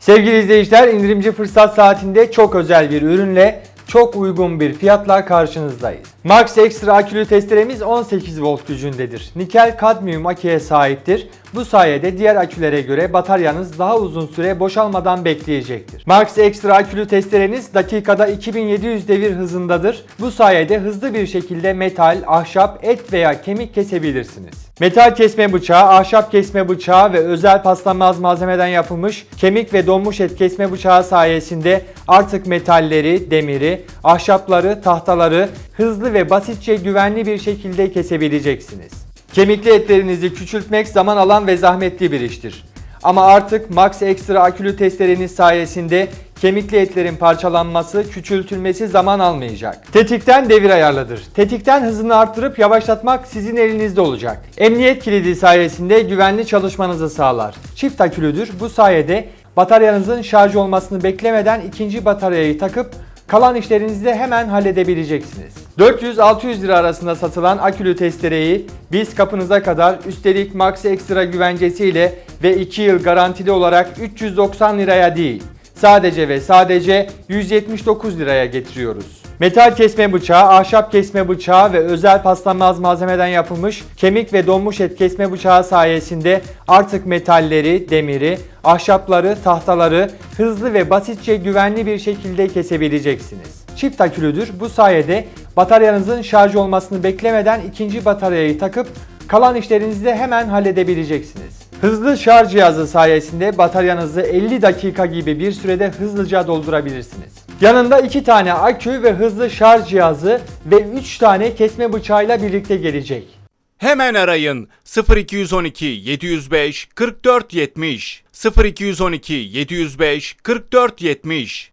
Sevgili izleyiciler indirimci fırsat saatinde çok özel bir ürünle çok uygun bir fiyatla karşınızdayız. Max Extra akülü testeremiz 18 volt gücündedir. Nikel kadmiyum aküye sahiptir. Bu sayede diğer akülere göre bataryanız daha uzun süre boşalmadan bekleyecektir. Max Extra akülü testereniz dakikada 2700 devir hızındadır. Bu sayede hızlı bir şekilde metal, ahşap, et veya kemik kesebilirsiniz. Metal kesme bıçağı, ahşap kesme bıçağı ve özel paslanmaz malzemeden yapılmış kemik ve donmuş et kesme bıçağı sayesinde artık metalleri, demiri, ahşapları, tahtaları hızlı ve basitçe güvenli bir şekilde kesebileceksiniz. Kemikli etlerinizi küçültmek zaman alan ve zahmetli bir iştir. Ama artık Max Extra akülü testereniz sayesinde kemikli etlerin parçalanması, küçültülmesi zaman almayacak. Tetikten devir ayarlıdır. Tetikten hızını arttırıp yavaşlatmak sizin elinizde olacak. Emniyet kilidi sayesinde güvenli çalışmanızı sağlar. Çift akülüdür. Bu sayede bataryanızın şarj olmasını beklemeden ikinci bataryayı takıp Kalan işlerinizi de hemen halledebileceksiniz. 400-600 lira arasında satılan akülü testereyi biz kapınıza kadar üstelik Max Extra güvencesiyle ve 2 yıl garantili olarak 390 liraya değil sadece ve sadece 179 liraya getiriyoruz. Metal kesme bıçağı, ahşap kesme bıçağı ve özel paslanmaz malzemeden yapılmış kemik ve donmuş et kesme bıçağı sayesinde artık metalleri, demiri, ahşapları, tahtaları hızlı ve basitçe güvenli bir şekilde kesebileceksiniz. Çift akülüdür. Bu sayede bataryanızın şarj olmasını beklemeden ikinci bataryayı takıp kalan işlerinizi de hemen halledebileceksiniz. Hızlı şarj cihazı sayesinde bataryanızı 50 dakika gibi bir sürede hızlıca doldurabilirsiniz. Yanında 2 tane akü ve hızlı şarj cihazı ve 3 tane kesme bıçağıyla birlikte gelecek. Hemen arayın 0212 705 44 70 0212 705 44 70